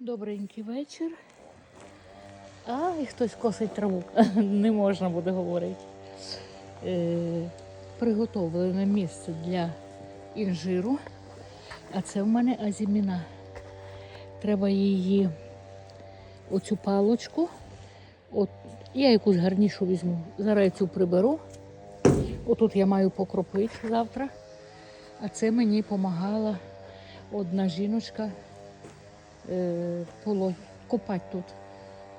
Добренький вечір. А, і хтось косить траву. Не можна буде говорити. Е, приготовлене місце для інжиру. А це в мене азіміна. Треба її, оцю палочку. От, я якусь гарнішу візьму. Зараз я цю приберу. Отут я маю покропити завтра. А це мені допомагала одна жіночка е, поло, копати тут.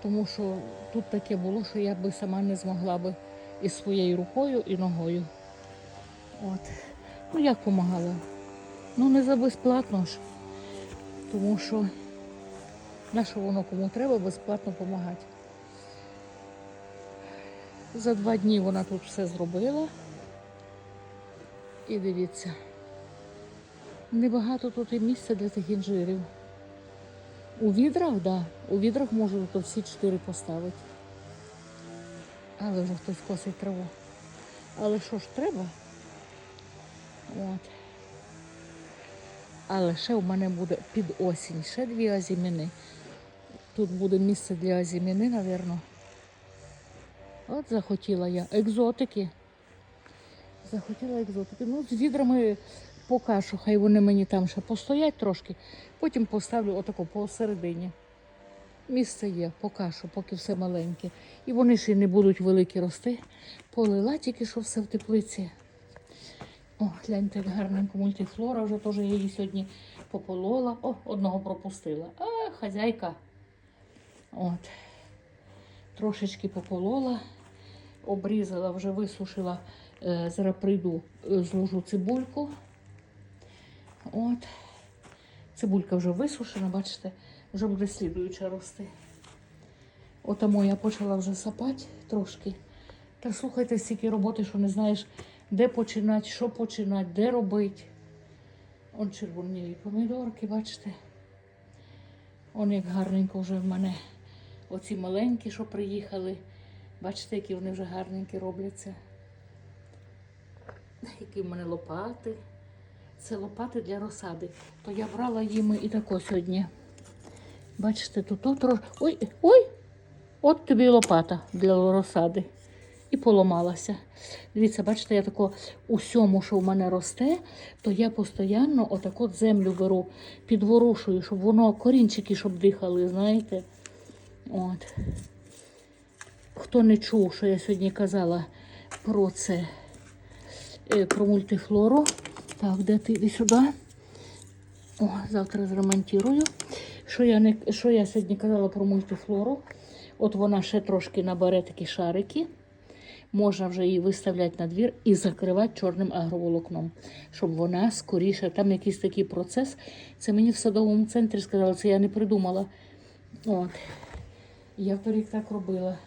Тому що тут таке було, що я би сама не змогла би і своєю рукою, і ногою. От. Ну як допомагала? Ну не за безплатно ж. Тому що на що воно кому треба безплатно допомагати. За два дні вона тут все зробила. І дивіться, небагато тут і місця для тих інжирів. У відрах, так. Да. У відрах можу то всі чотири поставити. Але вже хтось косить траву. Але що ж треба? От. Але ще у мене буде під осінь ще дві азіміни. Тут буде місце для азіміни, напевно. От захотіла я. Екзотики. Захотіла екзотики. Ну, з відрами поки що, хай вони мені там ще постоять трошки, потім поставлю отако посередині. Місце є, поки що, поки все маленьке. І вони ще не будуть великі рости. Полила тільки що все в теплиці. О, гляньте, гарненько мультифлора, вже теж я її сьогодні пополола. О, одного пропустила. А, хазяйка. От. Трошечки пополола, обрізала, вже висушила. Е, Зараз прийду, е, зложу цибульку. От. Цибулька вже висушена, бачите, вже буде слідуюча рости. Отамо я почала вже сапати трошки. Та слухайте, стільки роботи, що не знаєш, де починати, що починати, де робити. Он червонілі помідорки, бачите. Он як гарненько вже в мене оці маленькі, що приїхали. Бачите, які вони вже гарненькі робляться. Які в мене лопати. Це лопати для розсади. То я брала їм і тако сьогодні. Бачите, тут от. Ой, ой! От тобі лопата для розсади. І поламалася. Дивіться, бачите, я тако усьому, що в мене росте, то я постійно отак от землю беру, підворушую, щоб воно корінчики, щоб дихали, знаєте. От. Хто не чув, що я сьогодні казала про це, е, про мультифлору. Так, де ти іди сюди? О, завтра зремонтую. Що я, не, що я сьогодні казала про мультифлору? От вона ще трошки набере такі шарики. Можна вже її виставляти на двір і закривати чорним агроволокном, щоб вона скоріше, там якийсь такий процес. Це мені в садовому центрі сказали, це я не придумала. От. Я торік так робила.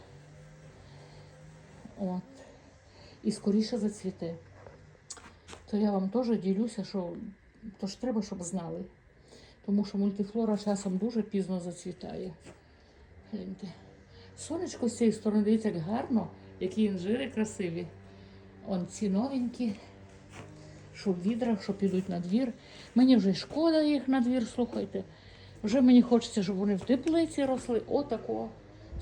От. І скоріше зацвіте. То я вам теж ділюся, що то ж треба, щоб знали. Тому що мультифлора часом дуже пізно зацвітає. Гляньте. Сонечко з цієї сторони, дивіться, як гарно, які інжири красиві. Он ці новенькі, що в відрах, що підуть на двір. Мені вже шкода їх на двір, слухайте. Вже мені хочеться, щоб вони в теплиці росли. Отако,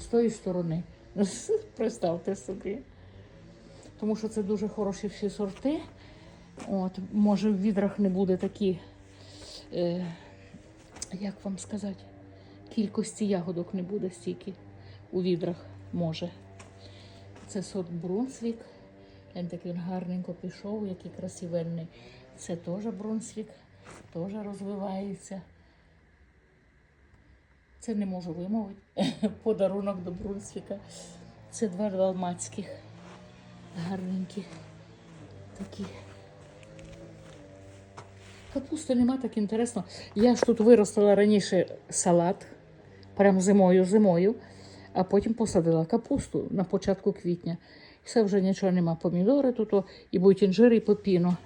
з тої сторони. Представте собі. Тому що це дуже хороші всі сорти. От, може, в відрах не буде такі, е, як вам сказати, кількості ягодок не буде стільки у відрах може. Це сорт Брунсвік. Він такий гарненько пішов, який красивенний. Це теж Брунсвік, теж розвивається. Це не можу вимовити. Подарунок до Брунсвіка. Це два далмацьких. Гарненькі. Такі. Капусти нема так інтересно. Я ж тут виростила раніше салат, прям зимою зимою, а потім посадила капусту на початку квітня. Все вже нічого нема. Помідори тут і будуть інжири, і пепіно.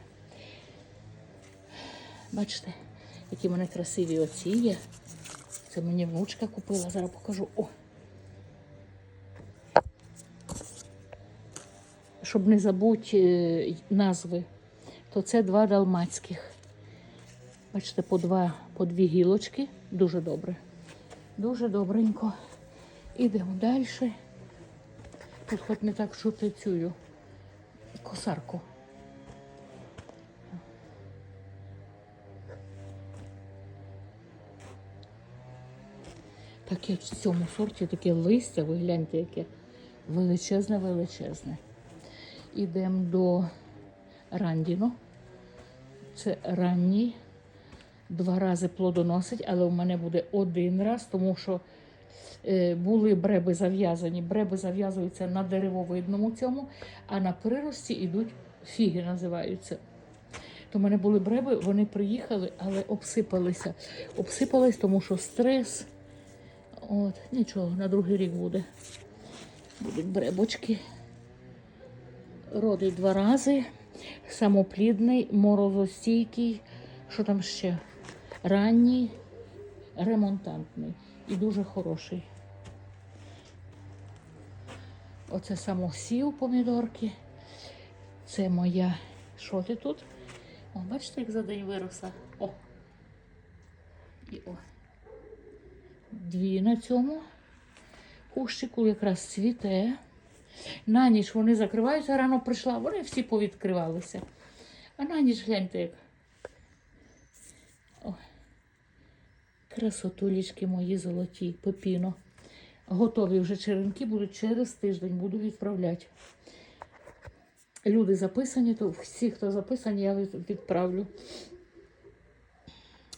Бачите, які в мене красиві оці є. Це мені внучка купила, зараз покажу. О. Щоб не забути е, назви, то це два далмацьких. Бачите, по, два, по дві гілочки, дуже добре. Дуже добренько. Ідемо далі. Тут хоч не так чути цю косарку. Таке в цьому сорті таке листя, ви гляньте, яке величезне, величезне. Ідемо до Рандіно. Це ранній. Два рази плодоносить, але у мене буде один раз, тому що е, були бреби зав'язані. Бреби зав'язуються на деревовидному цьому, а на прирості йдуть фіги, називаються. То в мене були бреби, вони приїхали, але обсипалися. Обсипались, тому що стрес. От, нічого, на другий рік буде. Будуть бребочки. Родить два рази. Самоплідний, морозостійкий. Що там ще? Ранній, ремонтантний і дуже хороший. Оце самосів помідорки. Це моя. Що ти тут? О, бачите, як за день виросла. О. І о. Дві на цьому кущику якраз цвіте. На ніч вони закриваються, рано прийшла, вони всі повідкривалися. А на ніч гляньте як. О, красотулічки мої золоті, пепіно. Готові вже черенки будуть через тиждень, буду відправляти. Люди записані, то всі, хто записані, я від- відправлю.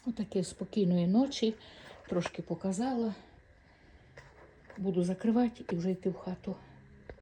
Отаке спокійної ночі. Трошки показала. Буду закривати і вже йти в хату.